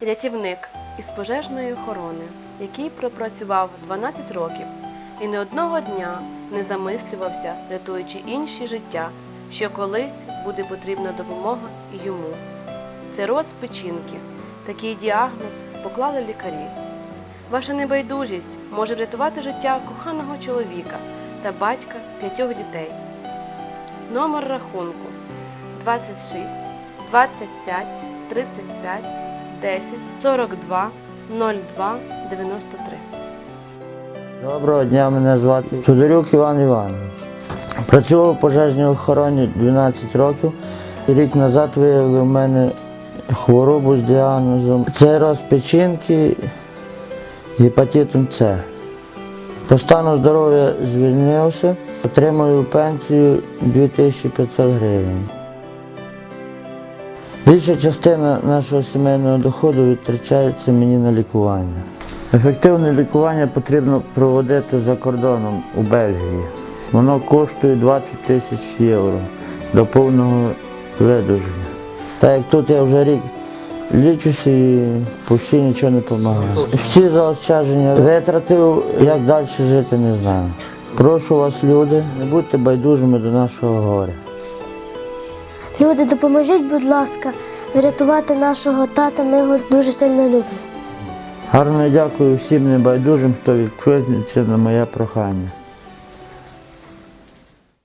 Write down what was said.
Рятівник із пожежної охорони, який пропрацював 12 років і не одного дня не замислювався, рятуючи інші життя, що колись буде потрібна допомога і йому. Це роз печінки. Такий діагноз поклали лікарі. Ваша небайдужість може врятувати життя коханого чоловіка та батька п'ятьох дітей. Номер рахунку 26 25 35 10 42 02 93. Доброго дня, мене звати Тодорюк Іван Іванович. Працював у пожежній охороні 12 років. Рік назад виявили в мене хворобу з діагнозом цироз печінки гепатитом С. По стану здоров'я звільнився, отримую пенсію 2500 гривень. Більша частина нашого сімейного доходу витрачається мені на лікування. Ефективне лікування потрібно проводити за кордоном у Бельгії. Воно коштує 20 тисяч євро до повного видуження. Так як тут я вже рік лічуся і почти нічого не допомагає. Всі заощадження витратив, як далі жити, не знаю. Прошу вас, люди, не будьте байдужими до нашого горя. Люди, допоможіть, будь ласка, врятувати нашого тата. Ми його дуже сильно любимо. Гарно дякую всім небайдужим, хто відкликнеться на моє прохання.